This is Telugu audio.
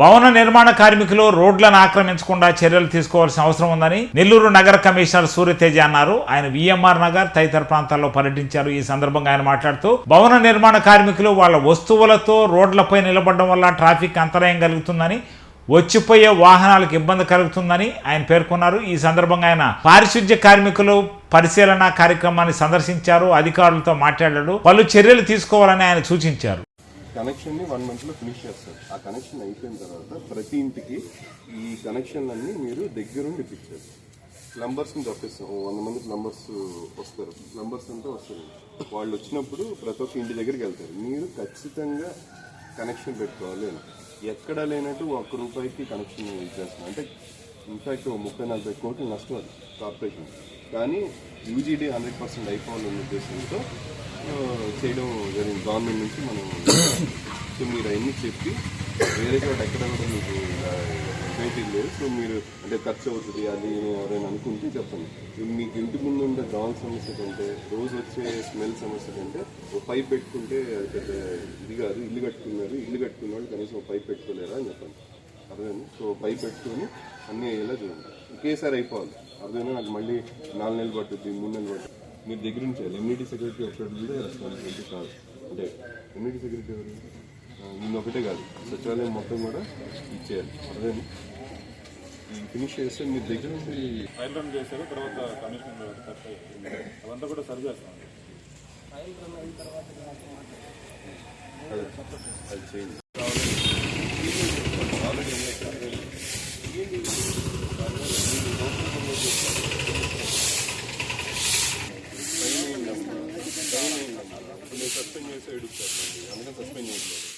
భవన నిర్మాణ కార్మికులు రోడ్లను ఆక్రమించకుండా చర్యలు తీసుకోవాల్సిన అవసరం ఉందని నెల్లూరు నగర కమిషనర్ సూర్యతేజ అన్నారు. ఆయన విఎంఆర్ నగర్ తదితర ప్రాంతాల్లో పర్యటించారు. ఈ సందర్భంగా ఆయన మాట్లాడుతూ భవన నిర్మాణ కార్మికులు వాళ్ళ వస్తువులతో రోడ్లపై నిలబడడం వల్ల ట్రాఫిక్ అంతరాయం కలుగుతుందని వచ్చిపోయే వాహనాలకు ఇబ్బంది కలుగుతుందని ఆయన పేర్కొన్నారు. ఈ సందర్భంగా ఆయన పారిశుద్ధ్య కార్మికులు పరిశీలన కార్యక్రమాన్ని సందర్శించారు. అధికారులతో మాట్లాడారు. పలు చర్యలు తీసుకోవాలని ఆయన సూచించారు. కనెక్షన్ని వన్ మంత్లో ఫినిష్ చేస్తారు. ఆ కనెక్షన్ అయిపోయిన తర్వాత ప్రతి ఇంటికి ఈ కనెక్షన్లన్నీ మీరు దగ్గరుండి ఇప్పించారు ప్లంబర్స్ని తప్పిస్తాం వంద మంది ప్లంబర్స్ వస్తారు. ప్లంబర్స్ అంతా వస్తారు వాళ్ళు వచ్చినప్పుడు ప్రతి ఒక్క ఇంటి దగ్గరికి వెళ్తారు. మీరు ఖచ్చితంగా కనెక్షన్ పెట్టుకోవాలి అని. ఎక్కడ లేనట్టు ఒక్క రూపాయికి కనెక్షన్ ఇచ్చేస్తున్నాం అంటే ఇన్ఫ్యాక్ట్ ముప్పై నలభై కోట్లు నష్టం అది కార్పొరేషన్ కానీ యూజీడీ హండ్రెడ్ పర్సెంట్ అయిపోవాలనే ఉద్దేశంతో చేయడం జరిగింది. గవర్నమెంట్ నుంచి మనం సో మీరు అవన్నీ చెప్పి వేరే చోట ఎక్కడ కూడా మీకు ఉపయోగం లేదు సో మీరు అంటే ఖర్చు అవుతుంది అది ఎవరైనా అనుకుంటే చెప్పండి. మీకు ఇంటి ముందు ఉండే దోమల సమస్య కంటే రోజు వచ్చే స్మెల్ సమస్య కంటే ఒక పైప్ పెట్టుకుంటే అది పెద్ద ఇది కాదు ఇల్లు కట్టుకున్నారు ఇల్లు కట్టుకున్న వాళ్ళు కనీసం పైప్ పెట్టుకోలేరా అని చెప్పండి. అర్థమైంది? సో పైప్ పెట్టుకొని అన్నీ అయ్యేలా చూడండి. ఒకేసారి అయిపోవాలి. అర్థమైనా నాకు మళ్ళీ నాలుగు నెలలు పట్టుద్ది మూడు నెలలు పట్టుద్ది. మీరు దగ్గర నుంచి ఇమ్యూనిటీ సెక్యూరిటీ ఒకటి ఉంటే రెస్పాన్సిబిలిటీ కాదు. అంటే ఇమ్యూనిటీ సెక్యూరిటీ ఎవరు? నిన్న ఒకటే కాదు. సచివాలయం మొత్తం కూడా ఇచ్చేయాలి. ఈ ఫినిష్ చేస్తే మీరు దగ్గర నుండి ఫైల్ రన్ చేశారు తర్వాత కమిషన్ అదంతా కూడా సరి చేస్తాం. అది అది చేయండి. సస్పెండ్ చేసి అడుగుతారు అందుకని సస్పెండ్ చేయట్లేదు.